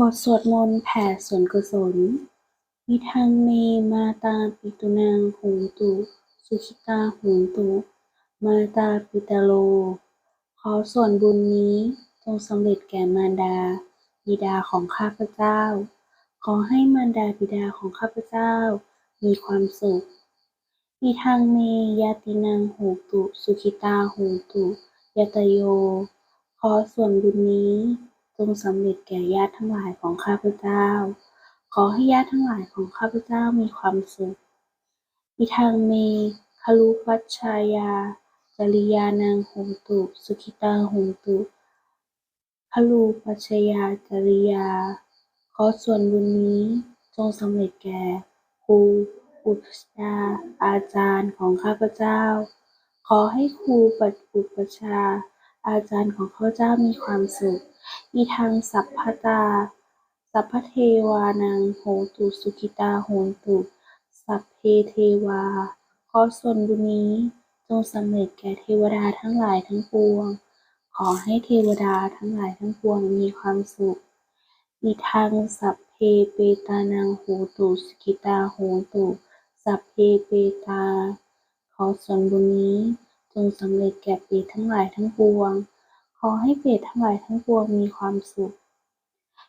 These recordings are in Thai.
บทสวดมนต์แผ่ส่วนกุศลวิทังเมมาตาปิตุนางหนตุ สุขิตาหนตุ มาตาปิตาโล ขอส่วนบุญนี้จงสำเร็จแก่มารดา บิดาของข้าพเจ้า ขอให้มารดาบิดาของข้าพเจ้า มีความสุขวิทังเมยาตินังโหตุ สุขิตาโหตุ ยตโย ขอส่วนบุญนี้ จงสำเร็จแก่ญาติทั้งหลายของข้าพเจ้า ขอให้ญาติทั้งหลายของข้าพเจ้ามีความสุขอิทังเมคลุปัชชายา จริยานังโหตุ สุขิตาโหตุคลุปัชชยาจริยา ขอส่วนบุญนี้จงสำเร็จแก่ครูอุปชาอาจารย์ของข้าพเจ้า ขอให้ครูปัจจุปชาอาจารย์ของข้าพเจ้ามีความสุข อีทังสัพพตา สัพพเทวานังโหตุสุขิตาโหตุ สัพเพเทวา ขอส่วนบุญนี้จงสำเร็จแก่เทวดาทั้งหลายทั้งปวง ขอให้เทวดาทั้งหลายทั้งปวงมีความสุข อีทังสัพเพเปตานังโหตุสุขิตาโหตุ สัพเพเปตา ขอส่วนบุญนี้จงสำเร็จแก่ปรตทั้งหลายทั้งปวง อให้เปรตทั้งหลายทั้งปวงมีความสุข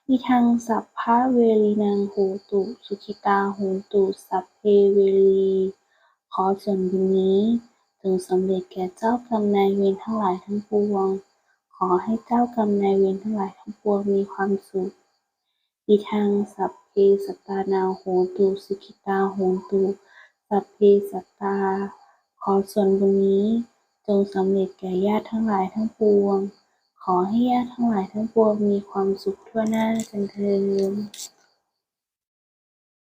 อีทังสัพพะเวรีนังโหตุสุขิตาโหตุสัพเพเวรีขอส่วนบุญนี้จงสำเร็จแก่เจ้ากรรมนายเวรทั้งหลายทั้งปวง ขอให้เจ้ากรรมนายเวรทั้งหลายทั้งปวงมีความสุขอีทังสัพเพสัตานาโหตุสุขิตาโหตุสัพเพสัตตา ขอส่วนบุญนี้จงสำเร็จแก่ญาติทั้งหลายทั้งปวง ขอให้ญาติทั้งหลายทั้งปวงมีความสุขทั่วหน้ากันเทอญ